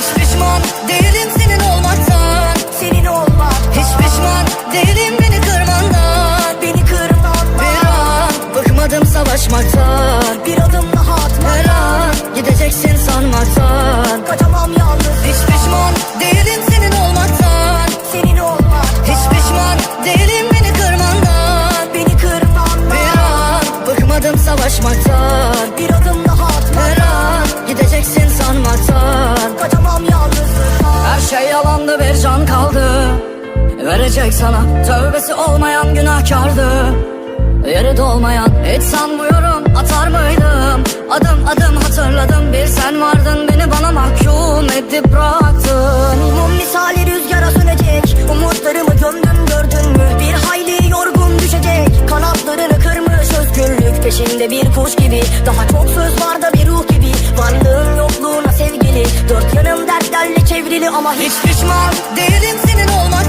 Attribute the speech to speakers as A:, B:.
A: Hiç pişman değilim senin olmaktan.
B: Senin olmak.
A: Hiç pişman değilim beni kırmandan.
B: Beni kırmak.
A: Bir an bıkmadım savaşmaktan.
B: Bir adım daha
A: Her
B: atmak.
A: An gideceksin sanmaktan.
B: Kaçamam yalnız.
A: Hiç pişman değilim senin olmaktan.
B: Senin olmak.
A: Hiç pişman değilim beni kırmandan.
B: Beni kırmak.
A: Bir an bıkmadım savaşmaktan.
B: Bir adım
A: Verecek sana. Tövbesi olmayan günahkardı. Yeri dolmayan hiç sanmıyorum atar mıydım? Adım adım hatırladım bir sen vardın Beni bana mahkum edip bıraktın.
B: Mum misali rüzgara sönecek Umutlarımı gömdüm gördün mü? Bir hayli yorgun düşecek Kanatlarını kırmış özgürlük Peşinde bir kuş gibi. Daha çok söz var da bir ruh gibi Varlığın yokluğuna sevgili. Dört yanım dertlerle çevrili ama
A: hiç pişman değilim senin olmaktan